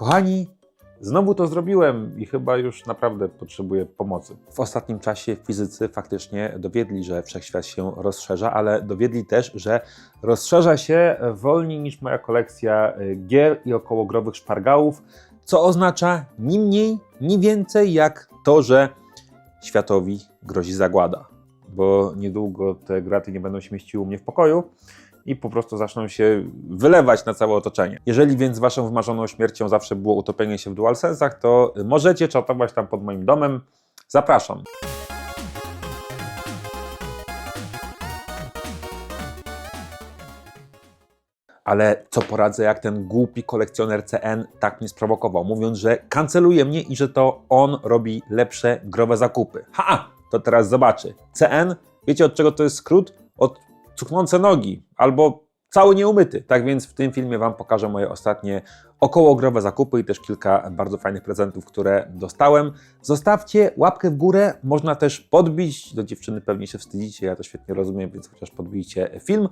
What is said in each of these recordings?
Kochani, znowu to zrobiłem i chyba już naprawdę potrzebuję pomocy. W ostatnim czasie fizycy faktycznie dowiedli, że wszechświat się rozszerza, ale dowiedli też, że rozszerza się wolniej niż moja kolekcja y, gier i okołogrowych szpargałów, co oznacza ni mniej, ni więcej jak to, że światowi grozi zagłada. Bo niedługo te graty nie będą się mieściły u mnie w pokoju i po prostu zaczną się wylewać na całe otoczenie. Jeżeli więc waszą wymarzoną śmiercią zawsze było utopienie się w DualSensach, to możecie czatować tam pod moim domem. Zapraszam. Ale co poradzę, jak ten głupi kolekcjoner CN tak mnie sprowokował, mówiąc, że kanceluje mnie i że to on robi lepsze growe zakupy. Ha! To teraz zobaczy. CN, wiecie od czego to jest skrót? Od cuchnące nogi albo cały nieumyty. Tak więc w tym filmie Wam pokażę moje ostatnie okołogrowe zakupy i też kilka bardzo fajnych prezentów, które dostałem. Zostawcie łapkę w górę, można też podbić. Do dziewczyny pewnie się wstydzicie, ja to świetnie rozumiem, więc chociaż podbijcie film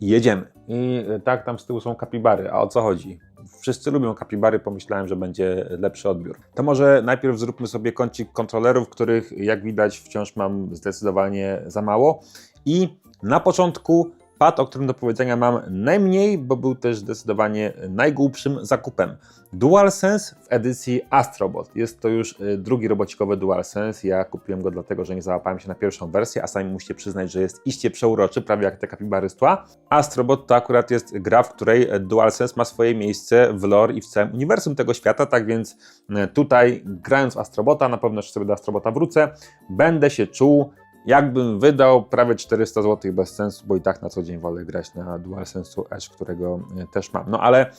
i jedziemy. I tak, tam z tyłu są kapibary. A o co chodzi? Wszyscy lubią kapibary, pomyślałem, że będzie lepszy odbiór. To może najpierw zróbmy sobie kącik kontrolerów, których jak widać wciąż mam zdecydowanie za mało. I na początku pad, o którym do powiedzenia mam najmniej, bo był też zdecydowanie najgłupszym zakupem. DualSense w edycji Astrobot. Jest to już y, drugi robocikowy DualSense. Ja kupiłem go dlatego, że nie załapałem się na pierwszą wersję, a sami musicie przyznać, że jest iście przeuroczy, prawie jak te kapibary z tła. Astrobot to akurat jest gra, w której DualSense ma swoje miejsce w lore i w całym uniwersum tego świata, tak więc y, tutaj grając w Astrobota, na pewno jeszcze sobie do Astrobota wrócę, będę się czuł jakbym wydał prawie 400 zł bez sensu, bo i tak na co dzień wolę grać na DualSense Edge, którego e, też mam. No ale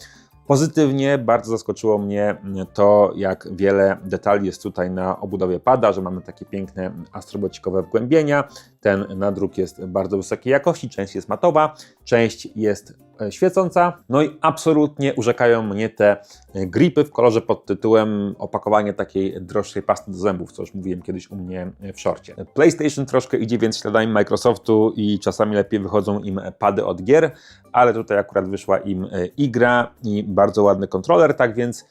Pozytywnie bardzo zaskoczyło mnie to, jak wiele detali jest tutaj na obudowie pada, że mamy takie piękne astrobocikowe wgłębienia. Ten nadruk jest bardzo wysokiej jakości, część jest matowa, część jest e, świecąca. No i absolutnie urzekają mnie te e, gripy w kolorze pod tytułem opakowanie takiej droższej pasty do zębów, co już mówiłem kiedyś u mnie w szorcie. PlayStation troszkę idzie więc śladami Microsoftu i czasami lepiej wychodzą im pady od gier, ale tutaj akurat wyszła im e, igra i bardzo ładny kontroler, tak więc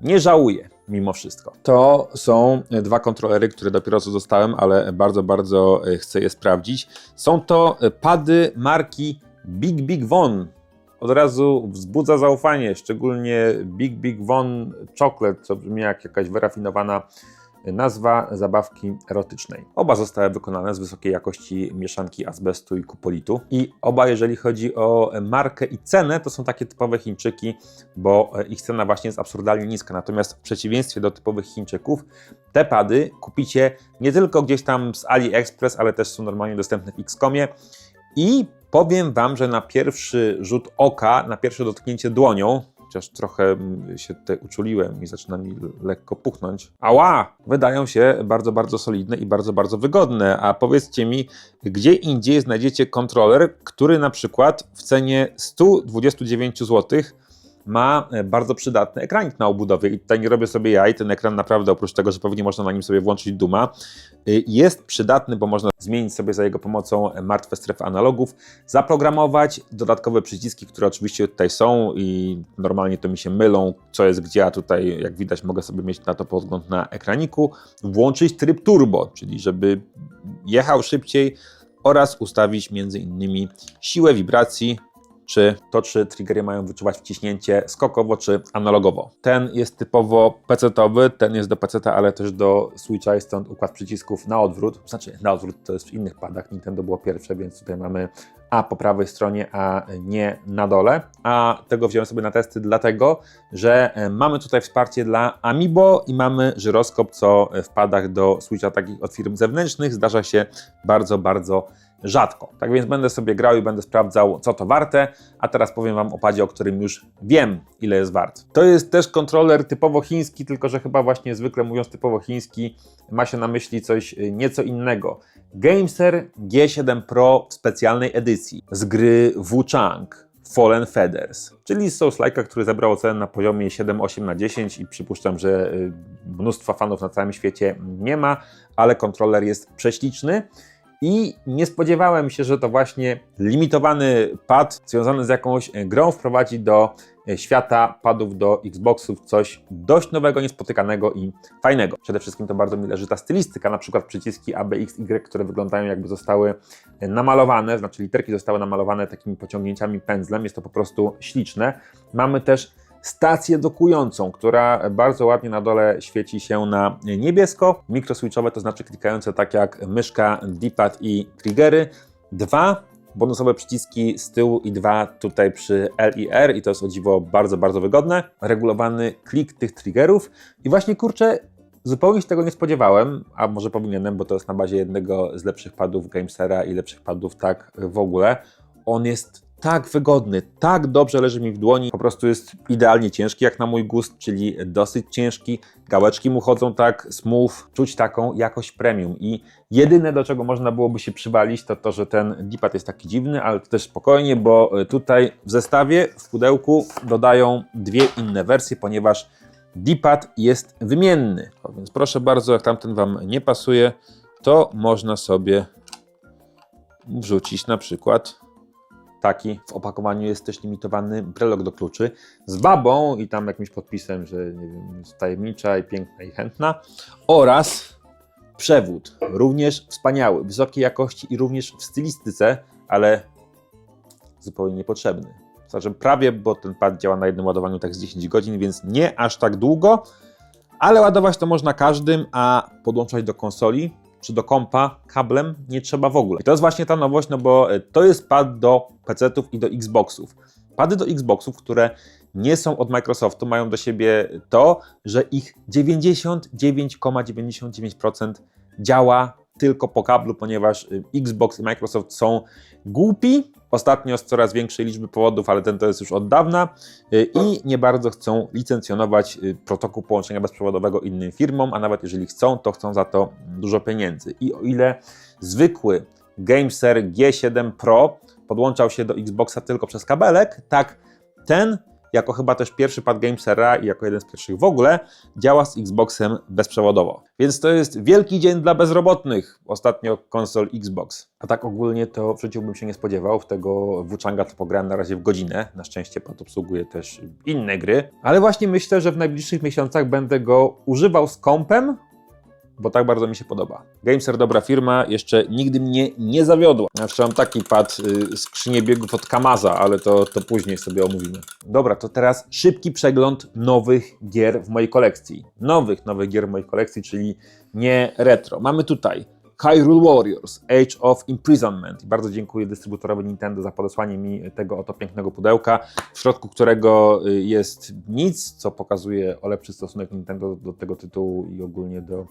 nie żałuję mimo wszystko. To są dwa kontrolery, które dopiero co dostałem, ale bardzo, bardzo chcę je sprawdzić. Są to pady marki Big Big Von. Od razu wzbudza zaufanie, szczególnie Big Big Von Chocolate, co brzmi jak jakaś wyrafinowana nazwa zabawki erotycznej. Oba zostały wykonane z wysokiej jakości mieszanki azbestu i kupolitu. I oba, jeżeli chodzi o markę i cenę, to są takie typowe Chińczyki, bo ich cena właśnie jest absurdalnie niska. Natomiast w przeciwieństwie do typowych Chińczyków, te pady kupicie nie tylko gdzieś tam z AliExpress, ale też są normalnie dostępne w Xcomie. I powiem Wam, że na pierwszy rzut oka, na pierwsze dotknięcie dłonią, chociaż trochę się tutaj uczuliłem i zaczyna mi lekko puchnąć. Ała! Wydają się bardzo, bardzo solidne i bardzo, bardzo wygodne. A powiedzcie mi, gdzie indziej znajdziecie kontroler, który na przykład w cenie 129 zł ma e, bardzo przydatny ekranik na obudowie. I tutaj nie robię sobie jaj, ten ekran naprawdę oprócz tego, że pewnie można na nim sobie włączyć Duma, y, jest przydatny, bo można zmienić sobie za jego pomocą martwe strefy analogów, zaprogramować dodatkowe przyciski, które oczywiście tutaj są i normalnie to mi się mylą, co jest gdzie, a tutaj jak widać mogę sobie mieć na to podgląd na ekraniku, włączyć tryb turbo, czyli żeby jechał szybciej oraz ustawić między innymi siłę wibracji czy to, czy triggery mają wyczuwać wciśnięcie skokowo czy analogowo. Ten jest typowo PC-towy, ten jest do PC, ale też do Switcha, jest stąd układ przycisków na odwrót, znaczy na odwrót to jest w innych padach, Nintendo było pierwsze, więc tutaj mamy A po prawej stronie, a nie na dole. A tego wziąłem sobie na testy dlatego, że e, mamy tutaj wsparcie dla Amiibo i mamy żyroskop, co w padach do Switcha takich od firm zewnętrznych zdarza się bardzo, bardzo rzadko. Tak więc będę sobie grał i będę sprawdzał, co to warte, a teraz powiem Wam o padzie, o którym już wiem, ile jest wart. To jest też kontroler typowo chiński, tylko że chyba właśnie zwykle mówiąc typowo chiński, ma się na myśli coś y, nieco innego. Gameser G7 Pro w specjalnej edycji z gry Wuchang. Fallen Feathers, czyli Souls-like'a, który zebrał ocenę na poziomie 7-8 na 10 i przypuszczam, że y, mnóstwa fanów na całym świecie nie ma, ale kontroler jest prześliczny. I nie spodziewałem się, że to właśnie limitowany pad związany z jakąś e, grą wprowadzi do e, świata padów do Xboxów coś dość nowego, niespotykanego i fajnego. Przede wszystkim to bardzo mi leży ta stylistyka, na przykład przyciski A, B, X, Y, które wyglądają jakby zostały e, namalowane, znaczy literki zostały namalowane takimi pociągnięciami pędzlem, jest to po prostu śliczne. Mamy też stację dokującą, która bardzo ładnie na dole świeci się na niebiesko. Mikroswitchowe to znaczy klikające tak jak myszka, D-pad i triggery. Dwa bonusowe przyciski z tyłu i dwa tutaj przy L i R i to jest o dziwo bardzo, bardzo wygodne. Regulowany klik tych triggerów i właśnie kurczę, zupełnie się tego nie spodziewałem, a może powinienem, bo to jest na bazie jednego z lepszych padów Gamesera i lepszych padów tak w ogóle. On jest tak wygodny, tak dobrze leży mi w dłoni, po prostu jest idealnie ciężki jak na mój gust, czyli dosyć ciężki. Gałeczki mu chodzą tak smooth, czuć taką jakość premium i jedyne do czego można byłoby się przywalić to to, że ten D-pad jest taki dziwny, ale też spokojnie, bo tutaj w zestawie, w pudełku dodają dwie inne wersje, ponieważ D-pad jest wymienny. O, więc proszę bardzo, jak tamten Wam nie pasuje, to można sobie wrzucić na przykład taki. W opakowaniu jest też limitowany brelok do kluczy z babą i tam jakimś podpisem, że nie wiem, jest tajemnicza i piękna i chętna. Oraz przewód, również wspaniały, wysokiej jakości i również w stylistyce, ale zupełnie niepotrzebny. Znaczy prawie, bo ten pad działa na jednym ładowaniu tak z 10 godzin, więc nie aż tak długo, ale ładować to można każdym, a podłączać do konsoli czy do kompa kablem nie trzeba w ogóle. I to jest właśnie ta nowość, no bo e, to jest pad do PC-ów i do Xboxów. Pady do Xboxów, które nie są od Microsoftu, mają do siebie to, że ich 99,99% działa tylko po kablu, ponieważ y, Xbox i Microsoft są głupi, ostatnio z coraz większej liczby powodów, ale ten to jest już od dawna y, i nie bardzo chcą licencjonować y, protokół połączenia bezprzewodowego innym firmom, a nawet jeżeli chcą, to chcą za to dużo pieniędzy. I o ile zwykły GameSer G7 Pro podłączał się do Xboxa tylko przez kabelek, tak ten jako chyba też pierwszy pad Gamesera i jako jeden z pierwszych w ogóle, działa z Xboxem bezprzewodowo. Więc to jest wielki dzień dla bezrobotnych, ostatnio konsol Xbox. A tak ogólnie to w życiu bym się nie spodziewał, w tego Wuchanga to pograłem na razie w godzinę, na szczęście pad obsługuje też inne gry, ale właśnie myślę, że w najbliższych miesiącach będę go używał z kompem, bo tak bardzo mi się podoba. Gameser dobra firma, jeszcze nigdy mnie nie zawiodła. Jeszcze mam taki pad y, skrzynię biegów od Kamaza, ale to, to później sobie omówimy. Dobra, to teraz szybki przegląd nowych gier w mojej kolekcji. Nowych, nowych gier w mojej kolekcji, czyli nie retro. Mamy tutaj Hyrule Warriors Age of Imprisonment. Bardzo dziękuję dystrybutorowi Nintendo za podesłanie mi tego oto pięknego pudełka, w środku którego y, jest nic, co pokazuje o lepszy stosunek Nintendo do tego tytułu i ogólnie do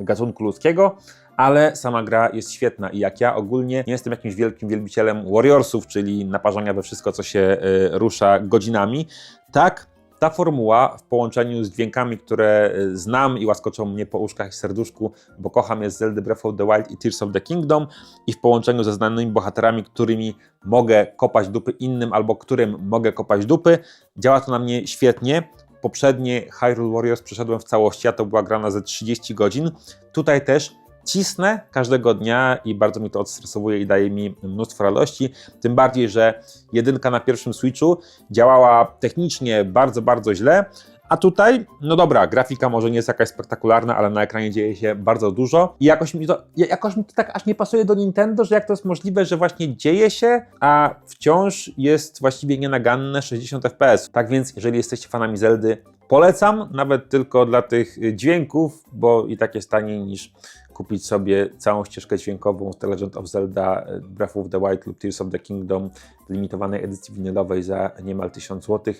gatunku ludzkiego, ale sama gra jest świetna i jak ja ogólnie nie jestem jakimś wielkim wielbicielem Warriorsów, czyli naparzania we wszystko, co się y, rusza godzinami, tak ta formuła w połączeniu z dźwiękami, które y, znam i łaskoczą mnie po uszkach i serduszku, bo kocham jest Zelda Breath of the Wild i Tears of the Kingdom i w połączeniu ze znanymi bohaterami, którymi mogę kopać dupy innym albo którym mogę kopać dupy, działa to na mnie świetnie. Poprzednie Hyrule Warriors przeszedłem w całości, a to była grana ze 30 godzin. Tutaj też cisnę każdego dnia i bardzo mi to odstresowuje i daje mi mnóstwo radości. Tym bardziej, że jedynka na pierwszym Switchu działała technicznie bardzo, bardzo źle. A tutaj, no dobra, grafika może nie jest jakaś spektakularna, ale na ekranie dzieje się bardzo dużo i jakoś mi to, jakoś mi to tak aż nie pasuje do Nintendo, że jak to jest możliwe, że właśnie dzieje się, a wciąż jest właściwie nienaganne 60 fps. Tak więc, jeżeli jesteście fanami Zeldy, polecam, nawet tylko dla tych dźwięków, bo i tak jest taniej niż kupić sobie całą ścieżkę dźwiękową z The Legend of Zelda e, Breath of the Wild lub Tears of the Kingdom w limitowanej edycji winylowej za niemal 1000 zł.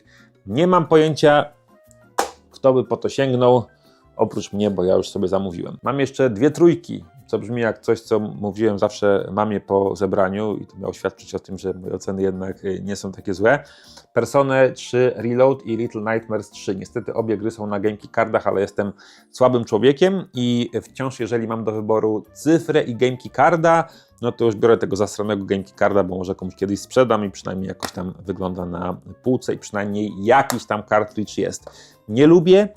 Nie mam pojęcia, kto by po to sięgnął, oprócz mnie, bo ja już sobie zamówiłem. Mam jeszcze dwie trójki co brzmi jak coś, co mówiłem zawsze mamie po zebraniu i to miało świadczyć o tym, że moje oceny jednak y, nie są takie złe. Persone 3 Reload i Little Nightmares 3. Niestety obie gry są na GameKey Cardach, ale jestem słabym człowiekiem i wciąż jeżeli mam do wyboru cyfrę i GameKey Carda, no to już biorę tego zasranego GameKey Carda, bo może komuś kiedyś sprzedam i przynajmniej jakoś tam wygląda na półce i przynajmniej jakiś tam cartridge jest. Nie lubię,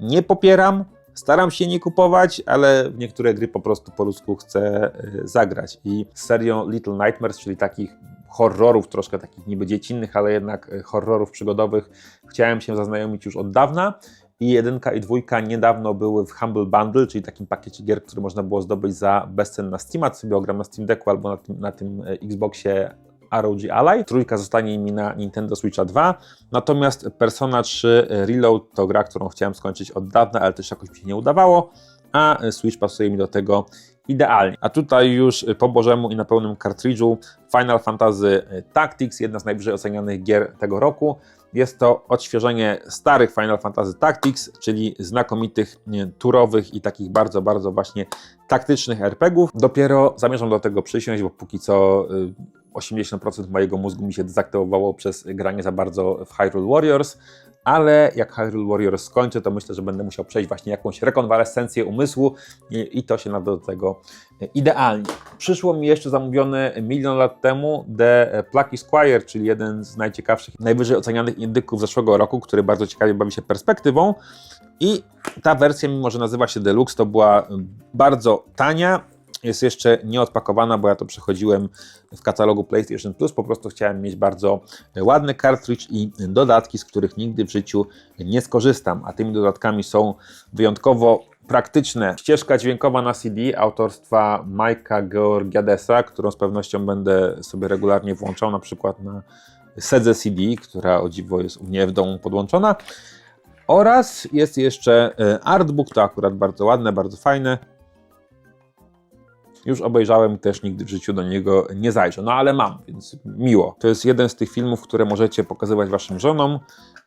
nie popieram, Staram się nie kupować, ale w niektóre gry po prostu po ludzku chcę y, zagrać. I serią Little Nightmares, czyli takich horrorów, troszkę takich niby dziecinnych, ale jednak y, horrorów przygodowych, chciałem się zaznajomić już od dawna. I jedynka i dwójka niedawno były w Humble Bundle, czyli takim pakiecie gier, który można było zdobyć za bezcen na Steam, sobie ogram na Steam Decku albo na tym, na tym y, Xboxie ROG Ally. Trójka zostanie mi na Nintendo Switcha 2. Natomiast Persona 3 Reload to gra, którą chciałem skończyć od dawna, ale też jakoś mi się nie udawało, a Switch pasuje mi do tego idealnie. A tutaj już po Bożemu i na pełnym kartridżu Final Fantasy Tactics, jedna z najwyżej ocenianych gier tego roku. Jest to odświeżenie starych Final Fantasy Tactics, czyli znakomitych turowych i takich bardzo, bardzo właśnie taktycznych RPGów. Dopiero zamierzam do tego przysiąść, bo póki co 80% mojego mózgu mi się dezaktywowało przez granie za bardzo w Hyrule Warriors, ale jak Hyrule Warriors skończę, to myślę, że będę musiał przejść właśnie jakąś rekonwalescencję umysłu i, i to się nada do tego idealnie. Przyszło mi jeszcze zamówione milion lat temu The Plucky Squire, czyli jeden z najciekawszych, najwyżej ocenianych indyków zeszłego roku, który bardzo ciekawie bawi się perspektywą. I ta wersja, mimo że nazywa się Deluxe, to była bardzo tania, jest jeszcze nieodpakowana, bo ja to przechodziłem w katalogu PlayStation Plus. Po prostu chciałem mieć bardzo ładny cartridge i dodatki, z których nigdy w życiu nie skorzystam. A tymi dodatkami są wyjątkowo praktyczne. Ścieżka dźwiękowa na CD autorstwa Majka Georgiadesa, którą z pewnością będę sobie regularnie włączał, na przykład na sedze CD, która o dziwo jest u mnie w domu podłączona. Oraz jest jeszcze e, artbook, to akurat bardzo ładne, bardzo fajne już obejrzałem, też nigdy w życiu do niego nie zajrzę. No ale mam, więc miło. To jest jeden z tych filmów, które możecie pokazywać waszym żonom,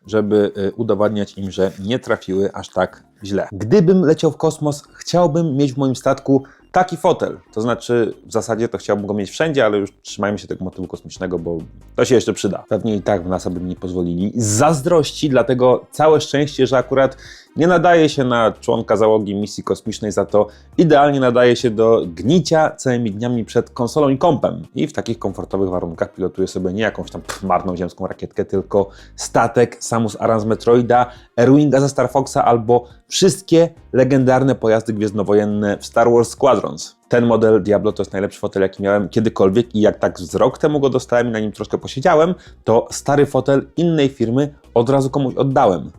żeby y, udowadniać im, że nie trafiły aż tak źle. Gdybym leciał w kosmos, chciałbym mieć w moim statku taki fotel. To znaczy, w zasadzie to chciałbym go mieć wszędzie, ale już trzymajmy się tego motywu kosmicznego, bo to się jeszcze przyda. Pewnie i tak w NASA by mi nie pozwolili. Z zazdrości, dlatego całe szczęście, że akurat nie nadaje się na członka załogi misji kosmicznej, za to idealnie nadaje się do gnicia całymi dniami przed konsolą i kompem. I w takich komfortowych warunkach pilotuję sobie nie jakąś tam marną ziemską rakietkę, tylko statek Samus Aran z Metroida, Erwinga ze Star Foxa albo wszystkie legendarne pojazdy gwiezdnowojenne w Star Wars Squadrons. Ten model Diablo to jest najlepszy fotel, jaki miałem kiedykolwiek i jak tak z rok temu go dostałem i na nim troszkę posiedziałem, to stary fotel innej firmy od razu komuś oddałem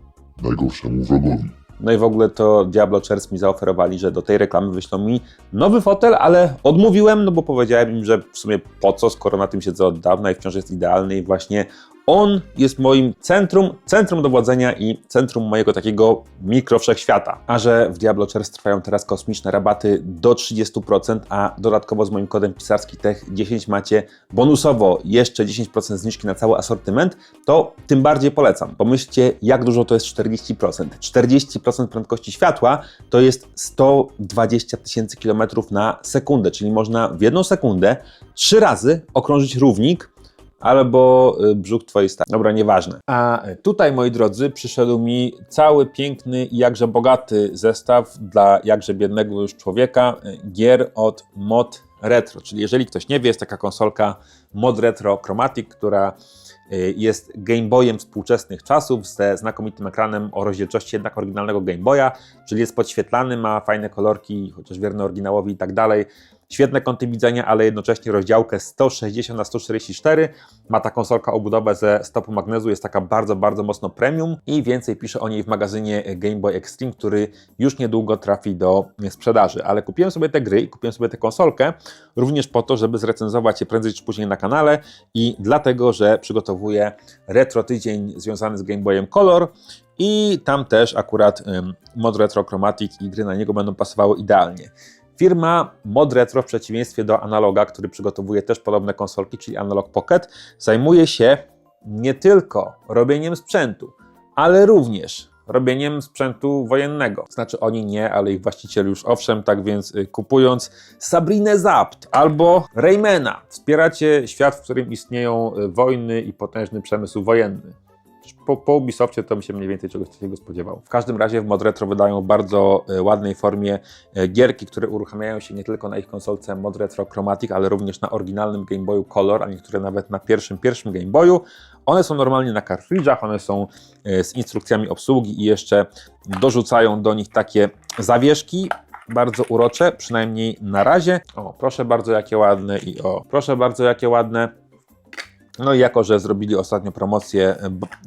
najgorszemu wrogowi. No i w ogóle to Diablo Chairs mi zaoferowali, że do tej reklamy wyślą mi nowy fotel, ale odmówiłem, no bo powiedziałem im, że w sumie po co, skoro na tym siedzę od dawna i wciąż jest idealny i właśnie on jest moim centrum, centrum dowodzenia i centrum mojego takiego mikrowszechświata. A że w Diablo Chairs trwają teraz kosmiczne rabaty do 30%, a dodatkowo z moim kodem pisarski TECH10 macie bonusowo jeszcze 10% zniżki na cały asortyment, to tym bardziej polecam. Pomyślcie, jak dużo to jest 40%. 40% prędkości światła to jest 120 tysięcy kilometrów na sekundę, czyli można w jedną sekundę trzy razy okrążyć równik albo y, brzuch twojej stali. Dobra, nieważne. A tutaj, moi drodzy, przyszedł mi cały piękny i jakże bogaty zestaw dla jakże biednego już człowieka y, gier od Mod Retro. Czyli jeżeli ktoś nie wie, jest taka konsolka Mod Retro Chromatic, która y, jest Game Boyem współczesnych czasów ze znakomitym ekranem o rozdzielczości jednak oryginalnego Game Boya, czyli jest podświetlany, ma fajne kolorki, chociaż wierne oryginałowi i tak dalej. Świetne kąty widzenia, ale jednocześnie rozdziałkę 160 na 144. Ma ta konsolka obudowę ze stopu magnezu, jest taka bardzo, bardzo mocno premium i więcej pisze o niej w magazynie Game Boy Extreme, który już niedługo trafi do sprzedaży. Ale kupiłem sobie te gry i kupiłem sobie tę konsolkę również po to, żeby zrecenzować je prędzej czy później na kanale i dlatego, że przygotowuję retro tydzień związany z Game Boyem Color i tam też akurat um, mod Retro Chromatic i gry na niego będą pasowały idealnie. Firma Mod Retro, w przeciwieństwie do Analoga, który przygotowuje też podobne konsolki, czyli Analog Pocket, zajmuje się nie tylko robieniem sprzętu, ale również robieniem sprzętu wojennego. Znaczy oni nie, ale ich właściciel już owszem, tak więc y, kupując Sabrinę Zapt albo Raymana, wspieracie świat, w którym istnieją y, wojny i potężny przemysł wojenny po, po Ubisoftie to bym się mniej więcej czegoś takiego spodziewał. W każdym razie w Modretro wydają w bardzo e, ładnej formie e, gierki, które uruchamiają się nie tylko na ich konsolce Modretro Chromatic, ale również na oryginalnym Game Boyu Color, a niektóre nawet na pierwszym, pierwszym Game Boyu. One są normalnie na kartridżach, one są e, z instrukcjami obsługi i jeszcze dorzucają do nich takie zawieszki bardzo urocze, przynajmniej na razie. O, proszę bardzo, jakie ładne i o, proszę bardzo, jakie ładne. No i jako, że zrobili ostatnio promocję,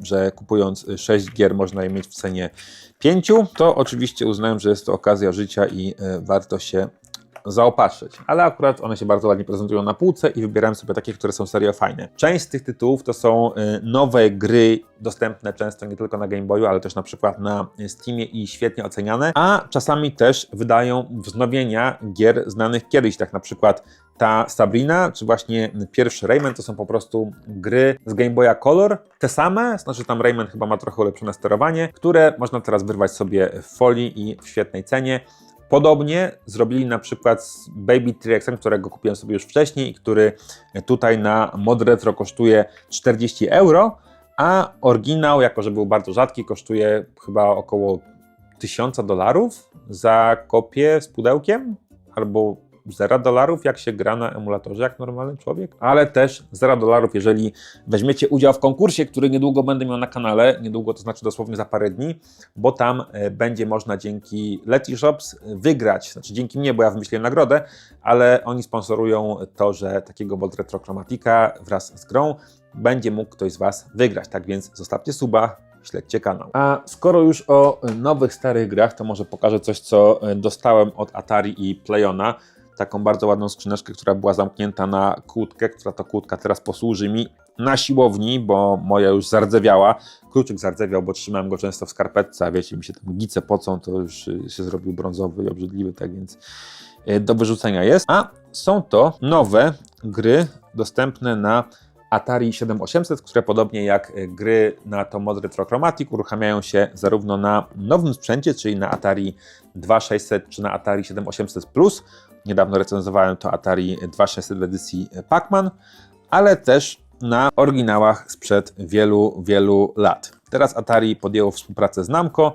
że kupując 6 gier można je mieć w cenie 5, to oczywiście uznałem, że jest to okazja życia i e, warto się zaopatrzyć. Ale akurat one się bardzo ładnie prezentują na półce i wybierałem sobie takie, które są serio fajne. Część z tych tytułów to są y, nowe gry dostępne często nie tylko na Game Boyu, ale też na przykład na Steamie i świetnie oceniane, a czasami też wydają wznowienia gier znanych kiedyś, tak na przykład ta Sabrina, czy właśnie pierwszy Rayman, to są po prostu gry z Game Boya Color, te same, znaczy tam Rayman chyba ma trochę ulepszone sterowanie, które można teraz wyrwać sobie w folii i w świetnej cenie. Podobnie zrobili na przykład z Baby T-Rexem, którego kupiłem sobie już wcześniej i który tutaj na Mod Retro kosztuje 40 euro, a oryginał, jako że był bardzo rzadki, kosztuje chyba około 1000 dolarów za kopię z pudełkiem, albo 0 dolarów, jak się gra na emulatorze, jak normalny człowiek, ale też 0 dolarów, jeżeli weźmiecie udział w konkursie, który niedługo będę miał na kanale, niedługo to znaczy dosłownie za parę dni, bo tam e, będzie można dzięki Letyshops wygrać, znaczy dzięki mnie, bo ja wymyśliłem nagrodę, ale oni sponsorują to, że takiego Bolt Retro Chromatica wraz z grą będzie mógł ktoś z Was wygrać. Tak więc zostawcie suba, śledźcie kanał. A skoro już o nowych, starych grach, to może pokażę coś, co e, dostałem od Atari i Playona. Taką bardzo ładną skrzyneczkę, która była zamknięta na kłódkę, która to kłódka teraz posłuży mi na siłowni, bo moja już zardzewiała. Kluczyk zardzewiał, bo trzymałem go często w skarpetce, a wiecie, mi się tam gice pocą, to już się zrobił brązowy i obrzydliwy, tak więc y, do wyrzucenia jest. A są to nowe gry dostępne na Atari 7800, które podobnie jak y, gry na to Mod Retro Chromatic uruchamiają się zarówno na nowym sprzęcie, czyli na Atari 2600 czy na Atari 7800 Plus. Niedawno recenzowałem to Atari 2600 w edycji Pac-Man, ale też na oryginałach sprzed wielu, wielu lat. Teraz Atari podjęło współpracę z Namco,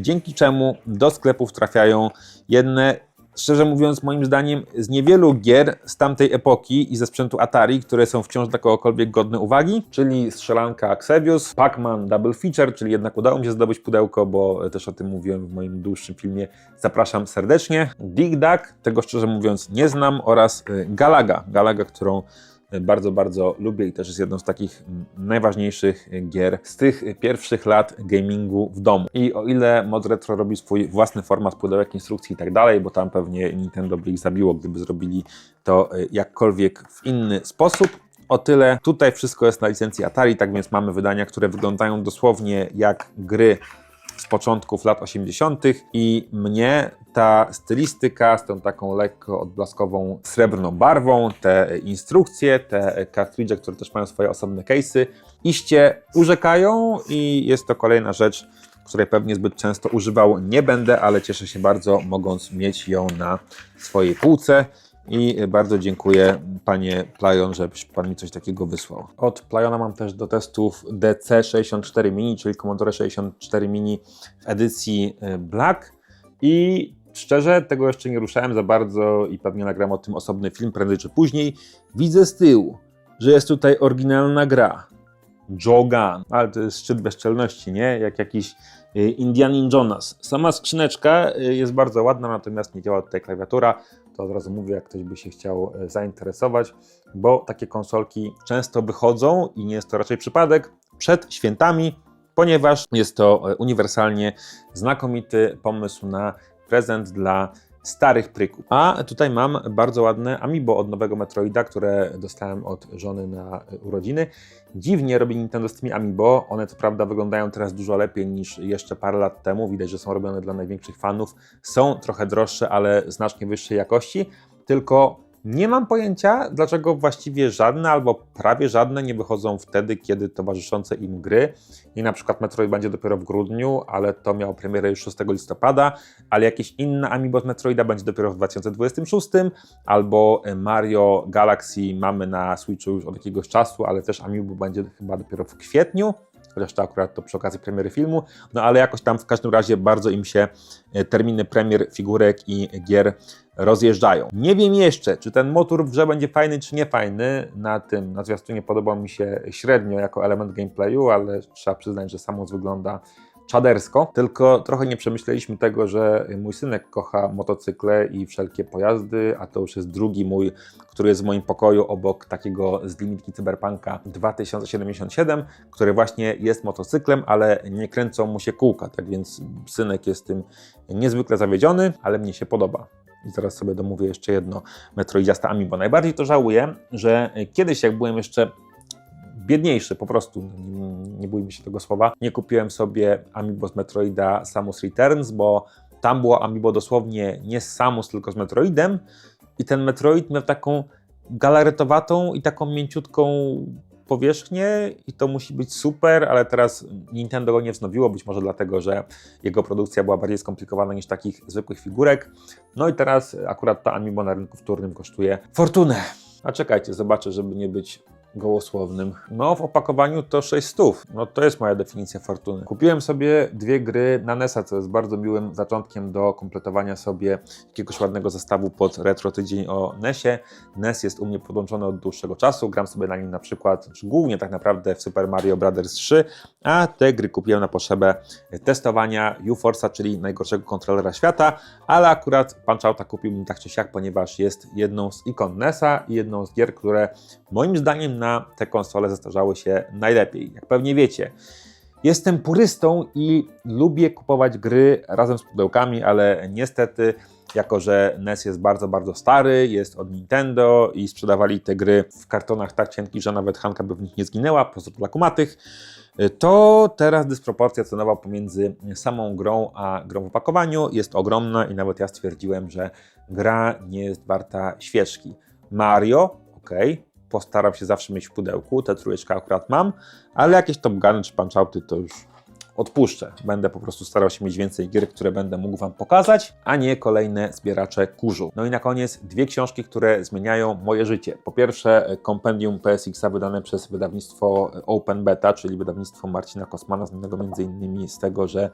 dzięki czemu do sklepów trafiają jedne szczerze mówiąc, moim zdaniem, z niewielu gier z tamtej epoki i ze sprzętu Atari, które są wciąż dla kogokolwiek godne uwagi, czyli strzelanka Xevious, Pac-Man Double Feature, czyli jednak udało mi się zdobyć pudełko, bo też o tym mówiłem w moim dłuższym filmie. Zapraszam serdecznie. Dig Dug, tego szczerze mówiąc nie znam, oraz y, Galaga, Galaga, którą bardzo, bardzo lubię i też jest jedną z takich najważniejszych gier z tych pierwszych lat gamingu w domu. I o ile Mod Retro robi swój własny format pudełek, instrukcji i tak dalej, bo tam pewnie Nintendo by ich zabiło, gdyby zrobili to y, jakkolwiek w inny sposób, o tyle tutaj wszystko jest na licencji Atari, tak więc mamy wydania, które wyglądają dosłownie jak gry z początków lat 80. i mnie ta stylistyka z tą taką lekko odblaskową srebrną barwą, te instrukcje, te kartridże, które też mają swoje osobne case'y, iście urzekają i jest to kolejna rzecz, której pewnie zbyt często używał nie będę, ale cieszę się bardzo, mogąc mieć ją na swojej półce. I bardzo dziękuję panie Playon, że pan mi coś takiego wysłał. Od Playona mam też do testów DC64 Mini, czyli Commodore 64 Mini w edycji y, Black. I szczerze, tego jeszcze nie ruszałem za bardzo i pewnie nagram o tym osobny film prędzej czy później. Widzę z tyłu, że jest tutaj oryginalna gra. Jogan, ale to jest szczyt bezczelności, nie? Jak jakiś y, Indianin Jonas. Sama skrzyneczka y, jest bardzo ładna, natomiast nie działa tutaj klawiatura. To od razu mówię, jak ktoś by się chciał y, zainteresować, bo takie konsolki często wychodzą i nie jest to raczej przypadek przed świętami, ponieważ jest to y, uniwersalnie znakomity pomysł na prezent dla starych pryków. A tutaj mam bardzo ładne Amiibo od nowego Metroida, które dostałem od żony na urodziny. Dziwnie robi Nintendo z tymi Amiibo. One co prawda wyglądają teraz dużo lepiej niż jeszcze parę lat temu. Widać, że są robione dla największych fanów. Są trochę droższe, ale znacznie wyższej jakości. Tylko nie mam pojęcia, dlaczego właściwie żadne albo prawie żadne nie wychodzą wtedy, kiedy towarzyszące im gry. I na przykład Metroid będzie dopiero w grudniu, ale to miało premierę już 6 listopada, ale jakieś inne Amiibo z Metroida będzie dopiero w 2026, albo Mario Galaxy mamy na Switchu już od jakiegoś czasu, ale też Amiibo będzie chyba dopiero w kwietniu. Chociaż to akurat to przy okazji premiery filmu, no ale jakoś tam w każdym razie bardzo im się e, terminy premier figurek i gier rozjeżdżają. Nie wiem jeszcze, czy ten motor w grze będzie fajny, czy nie fajny. Na tym, na zwiastunie podobał mi się średnio jako element gameplayu, ale trzeba przyznać, że samoc wygląda czadersko, tylko trochę nie przemyśleliśmy tego, że mój synek kocha motocykle i wszelkie pojazdy, a to już jest drugi mój, który jest w moim pokoju obok takiego z limitki Cyberpunka 2077, który właśnie jest motocyklem, ale nie kręcą mu się kółka, tak więc synek jest tym niezwykle zawiedziony, ale mnie się podoba. I zaraz sobie domówię jeszcze jedno Metroidiasta Amiibo. Najbardziej to żałuję, że kiedyś jak byłem jeszcze biedniejszy po prostu, nie, nie bójmy się tego słowa, nie kupiłem sobie Amiibo z Metroida Samus Returns, bo tam było Amiibo dosłownie nie z Samus, tylko z Metroidem i ten Metroid miał taką galaretowatą i taką mięciutką powierzchnię i to musi być super, ale teraz Nintendo go nie wznowiło, być może dlatego, że jego produkcja była bardziej skomplikowana niż takich zwykłych figurek. No i teraz akurat ta Amiibo na rynku wtórnym kosztuje fortunę. A czekajcie, zobaczę, żeby nie być gołosłownym. No, w opakowaniu to 600. No, to jest moja definicja fortuny. Kupiłem sobie dwie gry na NES-a, co jest bardzo miłym zaczątkiem do kompletowania sobie jakiegoś ładnego zestawu pod retro tydzień o NES-ie. NES jest u mnie podłączony od dłuższego czasu. Gram sobie na nim na przykład, głównie tak naprawdę w Super Mario Bros. 3, a te gry kupiłem na potrzebę testowania UForce'a, czyli najgorszego kontrolera świata, ale akurat Punch-Outa kupił mi tak czy siak, ponieważ jest jedną z ikon NES-a i jedną z gier, które moim zdaniem na te konsole zestarzały się najlepiej. Jak pewnie wiecie, jestem purystą i lubię kupować gry razem z pudełkami, ale niestety, jako że NES jest bardzo, bardzo stary, jest od Nintendo i sprzedawali te gry w kartonach tak cienkich, że nawet Hanka by w nich nie zginęła, po prostu dla kumatych, to teraz dysproporcja cenowa pomiędzy samą grą a grą w opakowaniu jest ogromna i nawet ja stwierdziłem, że gra nie jest warta świeżki. Mario, ok, postaram się zawsze mieć w pudełku, te trójeczka akurat mam, ale jakieś Top Guny czy Punch-Outy to już odpuszczę. Będę po prostu starał się mieć więcej gier, które będę mógł Wam pokazać, a nie kolejne zbieracze kurzu. No i na koniec dwie książki, które zmieniają moje życie. Po pierwsze kompendium PSX-a wydane przez wydawnictwo Open Beta, czyli wydawnictwo Marcina Kosmana, znanego m.in. z tego, że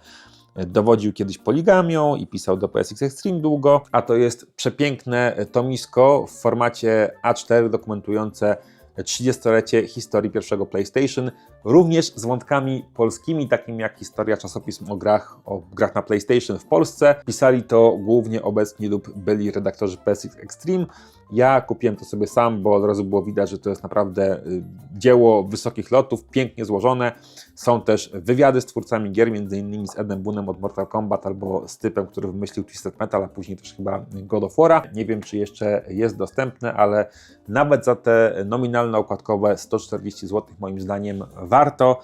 dowodził kiedyś poligamią i pisał do PSX Extreme długo, a to jest przepiękne tomisko w formacie A4 dokumentujące 30-lecie historii pierwszego PlayStation, również z wątkami polskimi, takimi jak historia czasopism o grach, o grach na PlayStation w Polsce. Pisali to głównie obecni lub byli redaktorzy PSX Extreme. Ja kupiłem to sobie sam, bo od razu było widać, że to jest naprawdę y, dzieło wysokich lotów, pięknie złożone. Są też wywiady z twórcami gier, m.in. z Edem Boonem od Mortal Kombat albo z typem, który wymyślił Twisted Metal, a później też chyba God of War'a. Nie wiem, czy jeszcze jest dostępne, ale nawet za te nominalne okładkowe 140 zł moim zdaniem warto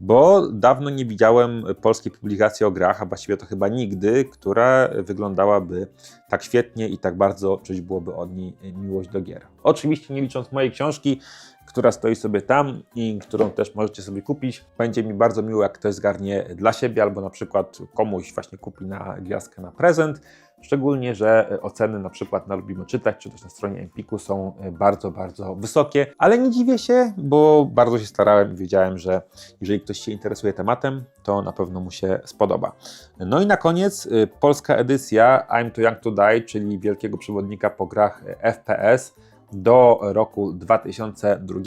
bo dawno nie widziałem polskiej publikacji o grach, a właściwie to chyba nigdy, która wyglądałaby tak świetnie i tak bardzo czuć byłoby od niej miłość do gier. Oczywiście nie licząc mojej książki, która stoi sobie tam i którą też możecie sobie kupić. Będzie mi bardzo miło, jak ktoś zgarnie dla siebie albo na przykład komuś właśnie kupi na gwiazdkę na prezent. Szczególnie, że oceny na przykład na Lubimy Czytać, czy też na stronie Empiku są bardzo, bardzo wysokie, ale nie dziwię się, bo bardzo się starałem i wiedziałem, że jeżeli ktoś się interesuje tematem, to na pewno mu się spodoba. No i na koniec y, polska edycja I'm Too Young To Die, czyli wielkiego przewodnika po grach FPS, do roku 2002.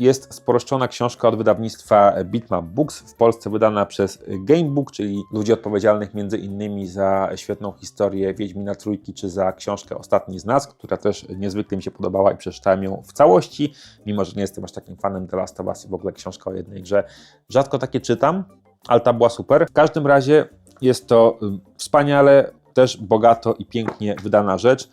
Jest sproszczona książka od wydawnictwa Bitmap Books, w Polsce wydana przez Gamebook, czyli ludzi odpowiedzialnych między innymi za świetną historię Wiedźmina Trójki, czy za książkę Ostatni z nas, która też niezwykle mi się podobała i przeczytałem ją w całości, mimo że nie jestem aż takim fanem The Last of Us i w ogóle książka o jednej grze. Rzadko takie czytam, ale ta była super. W każdym razie jest to wspaniale, też bogato i pięknie wydana rzecz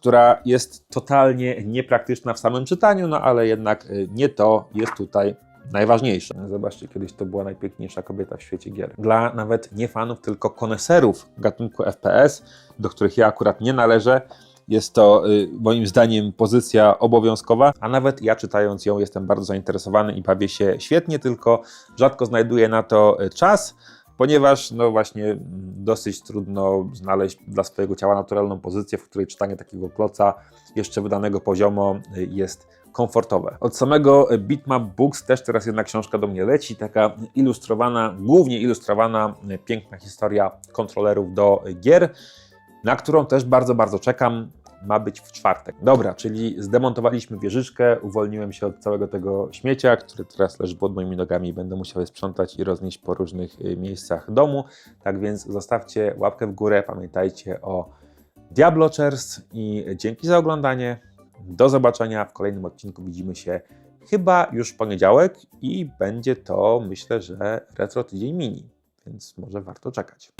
która jest totalnie niepraktyczna w samym czytaniu, no ale jednak nie to jest tutaj najważniejsze. Zobaczcie, kiedyś to była najpiękniejsza kobieta w świecie gier. Dla nawet nie fanów, tylko koneserów gatunku FPS, do których ja akurat nie należę, jest to moim zdaniem pozycja obowiązkowa, a nawet ja czytając ją jestem bardzo zainteresowany i bawię się świetnie, tylko rzadko znajduję na to czas ponieważ no właśnie dosyć trudno znaleźć dla swojego ciała naturalną pozycję, w której czytanie takiego kloca jeszcze wydanego poziomo jest komfortowe. Od samego Bitmap Books też teraz jedna książka do mnie leci, taka ilustrowana, głównie ilustrowana, piękna historia kontrolerów do gier, na którą też bardzo, bardzo czekam. Ma być w czwartek. Dobra, czyli zdemontowaliśmy wieżyczkę, uwolniłem się od całego tego śmiecia, które teraz leży pod moimi nogami i będę musiał je sprzątać i roznieść po różnych y, miejscach domu. Tak więc zostawcie łapkę w górę, pamiętajcie o Diablochers i dzięki za oglądanie. Do zobaczenia w kolejnym odcinku. Widzimy się chyba już w poniedziałek i będzie to myślę, że retro tydzień mini, więc może warto czekać.